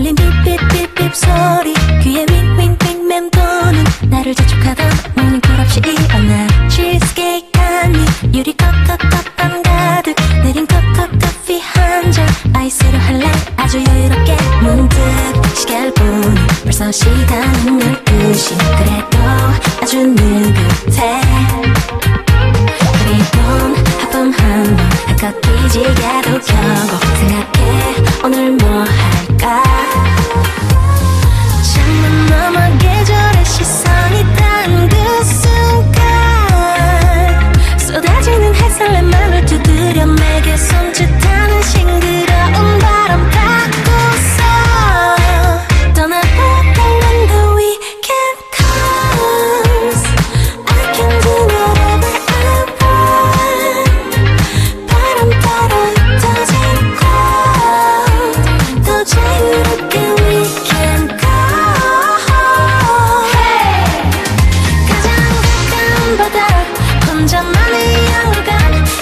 울린 삐삐삐삐 소리. 귀에 윙윙윙 맴도는 나를 재촉하던 모닝콜 없이 일어나 치즈케이크 한입 유리 컵컵컵 빵 가득. 내린 컵컵 커피 한잔. 아이스로 할래? 아주 여유롭게 문득 시계를 보니 벌써 시간은 12시 그래도 아주 느긋해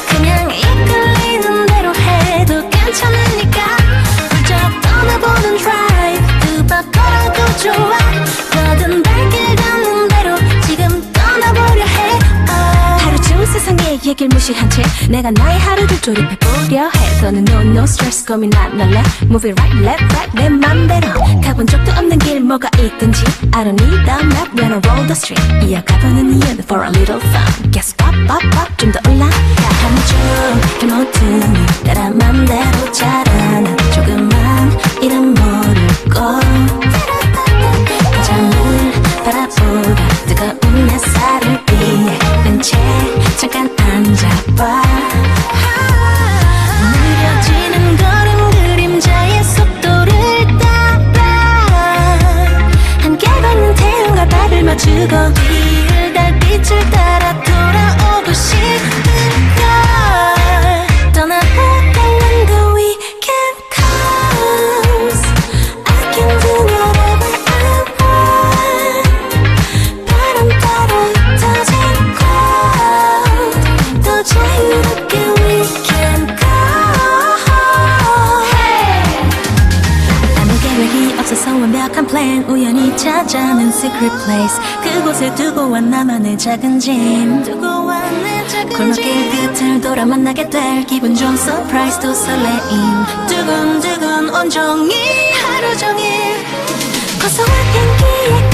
그냥 이끌리는 대로 해도 괜찮으니까. 채 내가 나의 하루를 조립해보려 해. 너는 no no stress 고민 안 할래 Move it right left right 내 맘대로. 가본 적도 없는 길 뭐가 있든지. I don't need a map when I roll the street. 이어가보는 이유는 for a little fun 더 올라 plan 우연히 찾아낸 secret place. 그곳에 두고 와 나만의 작은 짐. 골목길 끝을 돌아 만나게 될 기분 좋은 surprise 또 설레임. 두근두근 온종일 하루 종일. 고소한 향기에